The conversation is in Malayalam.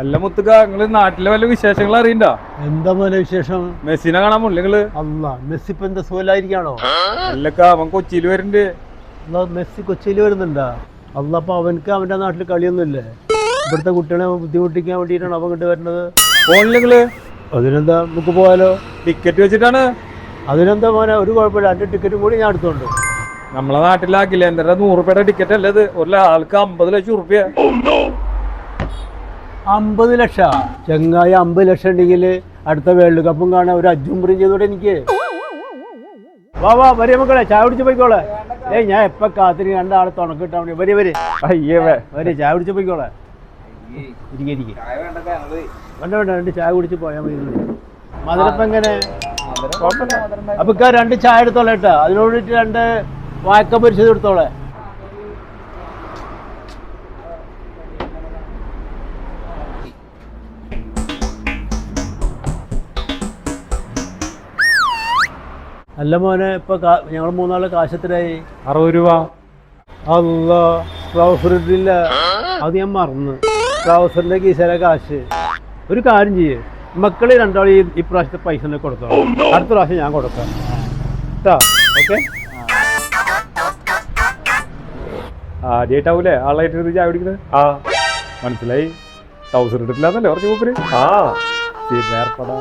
അല്ല മുത്തുക്ക നിങ്ങൾ നാട്ടിലെ വല്ല വിശേഷങ്ങൾ അറിയണ്ട? എന്താ മോനെ വിശേഷം? മെസ്സിനെ കാണാൻ പോണില്ല നിങ്ങൾ? അല്ല മെസ്സി ഇപ്പൊ എന്താ സുഖലായിരിക്കാണോ അല്ലക്ക അവൻ കൊച്ചിയിൽ വരുന്നുണ്ട്. അല്ല മെസ്സി കൊച്ചിയിൽ വരുന്നുണ്ടാ? അല്ല അപ്പൊ അവനക്ക് അവന്റെ നാട്ടിൽ കളിയൊന്നുമില്ലേ? ഇവിടുത്തെ കുട്ടികളെ ബുദ്ധിമുട്ടിക്കാൻ വേണ്ടിയിട്ടാണ് അവൻ കണ്ടു വരുന്നത്. പോണില്ല നിങ്ങൾ? അതിനെന്താ നമുക്ക് പോയാലോ? ടിക്കറ്റ് വെച്ചിട്ടാണ്. അതിനെന്താ മോനെ ഒരു കുഴപ്പമില്ല. അതിന്റെ ടിക്കറ്റും കൂടി ഞാൻ എടുത്തോണ്ട്. നമ്മളെ നാട്ടിലാക്കില്ല അഖിലേന്ദ്ര നൂറ് രൂപയുടെ ടിക്കറ്റ് അല്ലേ ഇത്? ഒരു ആൾക്ക് അമ്പത് ലക്ഷം റുപ്യ അമ്പത് ലക്ഷം. ചെങ്ങായി അമ്പത് ലക്ഷം ഉണ്ടെങ്കിൽ അടുത്ത വേൾഡ് കപ്പും കാണാൻ ഒരു അജുംബറിയും ചെയ്തോടെ എനിക്ക്. വാ വാ വരെ മക്കളെ ചായ കുടിച്ച് പോയിക്കോളെ. ഏയ് ഞാൻ എപ്പ കാത്തിരി രണ്ടാളെ തുണക്കിട്ടാ വേണ്ടി വരി വരി. അയ്യേ വരി ചായ കുടിച്ച് പോയിക്കോളെ. ഇരിക്കെ ഇരിക്കെ. വേണ്ട വേണ്ട. രണ്ട് ചായ കുടിച്ച് പോയാൽ മതി. മധുരപ്പം എങ്ങനെ? അപ്പൊ ഇക്ക രണ്ട് ചായ എടുത്തോളെ കേട്ടോ. അതിനോട് രണ്ട് വായക്ക പരിശോധിച്ചെടുത്തോളെ എടുത്തോളെ. അല്ല മോനെ ഇപ്പൊ ഞങ്ങൾ മൂന്നാൾ കാശത്തിലായി അറുപത് രൂപ. അല്ലോ ട്രൗസർ അത് ഞാൻ മറന്നു. ട്രൗസറിന്റെ കീശയിലെ കാശ്. ഒരു കാര്യം ചെയ്യേ. മക്കളെ രണ്ടാളും ഈ ഇപ്രാവശ്യത്തെ പൈസ തന്നെ കൊടുത്തോ. അടുത്ത പ്രാവശ്യം ഞാൻ കൊടുക്കാം. കേട്ടോ ഓക്കെ? ആദ്യമായിട്ടാവൂലേ ആളായിട്ട് ചായ പിടിക്കുന്നത് ആ മനസ്സിലായി. ട്രൗസർ ഇട്ടിട്ടില്ലാന്നല്ലേ കുറച്ച് മൂപ്പര്? ആ ഏർപ്പെടാ.